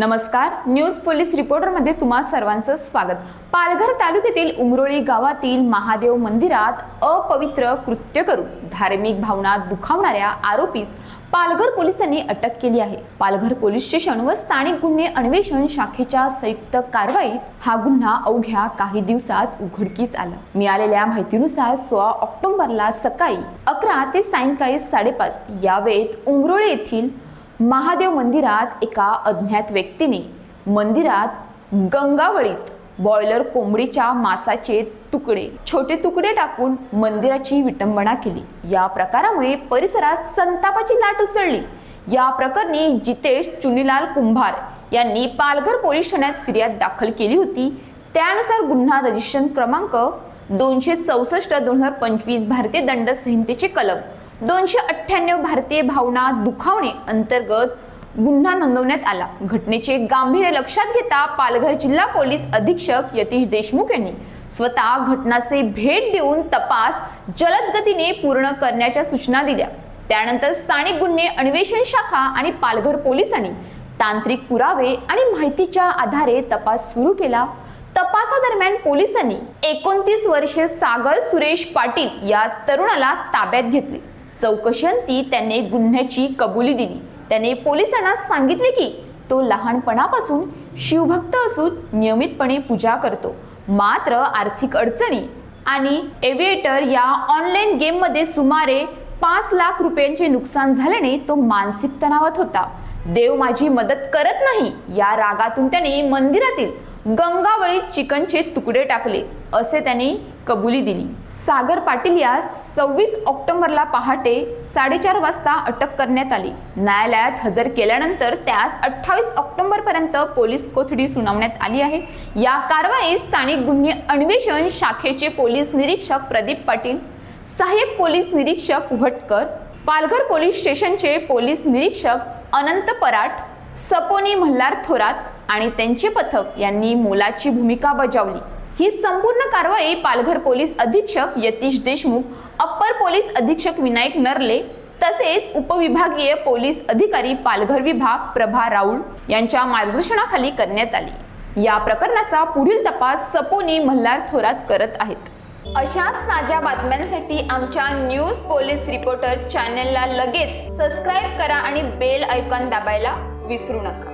नमस्कार. News police रिपोर्टरमध्ये तुम्हा सर्वांचं स्वागत. पालघर तालुक्यातील उमरोळी गावातील महादेव मंदिरात अपवित्र कृत्य करून धार्मिक भावना दुखावणाऱ्या आरोपीस पालघर पोलिसांनी अटक केली आहे. पालघर पोलीस स्टेशन व स्थानिक गुन्हे अन्वेषण शाखेच्या संयुक्त कारवाईत हा गुन्हा अवघ्या काही दिवसात उघडकीस आला. मिळालेल्या माहितीनुसार सोळा ऑक्टोबरला सकाळी अकरा ते सायंकाळी साडेपाच या वेळेत उमरोळे येथील महादेव मंदिरात एका अज्ञात व्यक्तीने मंदिरात गंगावळीत बॉयलर कोंबडीच्या मांसाचे तुकडे छोटे तुकडे टाकून मंदिराची विटंबना केली. या प्रकारामुळे परिसरात संतापाची लाट उसळली. या प्रकरणी जितेश चुनीलाल कुंभार यांनी पालघर पोलीस ठाण्यात फिर्याद दाखल केली होती. त्यानुसार गुन्हा रजिस्ट्रेशन क्रमांक दोनशे चौसष्ट दोन हजार पंचवीस भारतीय दंड संहितेचे कलम दोनशे अठ्ठ्याण्णव भारतीय भावना दुखावणे अंतर्गत गुन्हा नोंदवण्यात आला. घटनेचे गांभीर्य लक्षात घेता पालघर जिल्हा पोलीस अधीक्षक यतीश देशमुख यांनी स्वतः घटनाचे भेट देऊन तपास जलद गतीने पूर्ण करण्याच्या सूचना दिल्या. त्यानंतर स्थानिक गुन्हे अन्वेषण शाखा आणि पालघर पोलिसांनी तांत्रिक पुरावे आणि माहितीच्या आधारे तपास सुरू केला. तपासादरम्यान पोलिसांनी एकोणतीस वर्षे सागर सुरेश पाटील या तरुणाला ताब्यात घेतले. चौकशीअंती त्याने गुन्ह्याची कबुली दिली. त्याने पोलिसांना सांगितले की तो लहानपणापासून शिवभक्त असून नियमितपणे पूजा करतो. मात्र आर्थिक अडचणी आणि एव्हिएटर या ऑनलाईन गेममध्ये सुमारे पाच लाख रुपयांचे नुकसान झाल्याने तो मानसिक तणावात होता. देव माझी मदत करत नाही या रागातून त्याने मंदिरातील गंगावळीत चिकनचे तुकडे टाकले असे त्यांनी कबुली दिली. सागर पाटील यास सव्वीस ऑक्टोबरला पहाटे साडेचार वाजता अटक करण्यात आली. न्यायालयात हजर केल्यानंतर त्यास अठ्ठावीस ऑक्टोबर पर्यंत पोलीस कोठडी सुनावण्यात आली आहे. या कारवाईत स्थानिक गुन्हे अन्वेषण शाखेचे पोलीस निरीक्षक प्रदीप पाटील सहाय्यक पोलीस निरीक्षक भटकर पालघर पोलीस स्टेशनचे पोलीस निरीक्षक अनंत पराट सपोनी मल्हार थोरात आणि त्यांचे पथक यांनी मोलाची भूमिका बजावली. ही संपूर्ण कारवाई पालघर पोलीस अधीक्षक यतीश देशमुख अप्पर पोलीस अधीक्षक विनायक नरले तसेच उपविभागीय पोलीस अधिकारी पालघर विभाग प्रभा राऊळ यांच्या मार्गदर्शनाखाली करण्यात आली. या प्रकरणाचा पुढील तपास सपोनी मल्हार थोरात करत आहेत. अशाच ताज्या बातम्यांसाठी आमच्या न्यूज पोलीस रिपोर्टर चॅनलला लगेच सबस्क्राईब करा आणि बेल ऐकॉन दाबायला विसरू नका.